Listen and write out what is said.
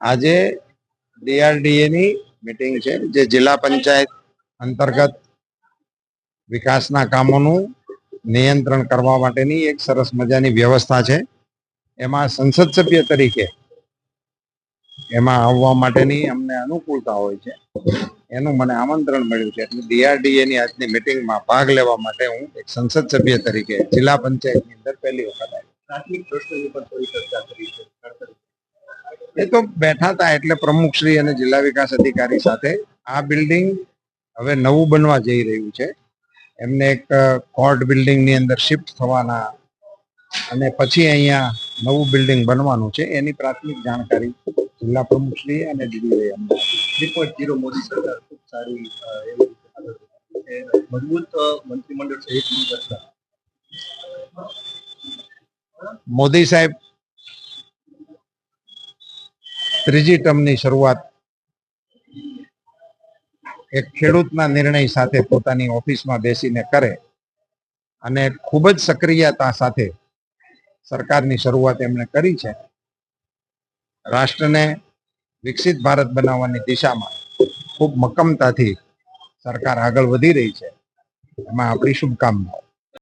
આજે ડીઆરડીએ ની મીટિંગ છે, જે જિલ્લા પંચાયત અંતર્ગત વિકાસના કામોનું નિયંત્રણ કરવા માટેની એક સરસ મજાની વ્યવસ્થા છે. એમાં સંસદ સભ્ય તરીકે એમાં આવવા માટેની અમને અનુકૂળતા હોય છે. એનું મને આમંત્રણ મળ્યું છે, એટલે ડીઆરડીએ ની આજની મીટિંગમાં ભાગ લેવા માટે હું એક સંસદ સભ્ય તરીકે જિલ્લા પંચાયતની અંદર પહેલી વખત પ્રાથમિક પ્રશ્નની પણ થોડી ચર્ચા કરી છે. એ તો બેઠા હતા એટલે પ્રમુખશ્રી અને જિલ્લા વિકાસ અધિકારી સાથે. આ બિલ્ડિંગ હવે નવું બનવા જઈ રહ્યું છે. એમને એક કોર્ટ બિલ્ડિંગની અંદર શિફ્ટ થવાના અને પછી અહીંયા નવું બિલ્ડિંગ બનવાનું છે. એની પ્રાથમિક જાણકારી જિલ્લા પ્રમુખશ્રી અને ડીડીએ અમને થ્રી પોઈન્ટ જીરો મોદી સરકાર. ખૂબ સારી. મજબૂત મંત્રીમંડળ મોદી સાહેબ ત્રીજી ટર્મની શરૂઆત એક ખેડૂતના નિર્ણય સાથે પોતાની ઓફિસમાં બેસીને કરે અને ખૂબ જ સક્રિયતા સાથે સરકારની શરૂઆત એમણે કરી છે. રાષ્ટ્રને વિકસિત ભારત બનાવવાની દિશામાં ખૂબ મક્કમતાથી સરકાર આગળ વધી રહી છે. એમાં આપણી શુભકામનાઓ.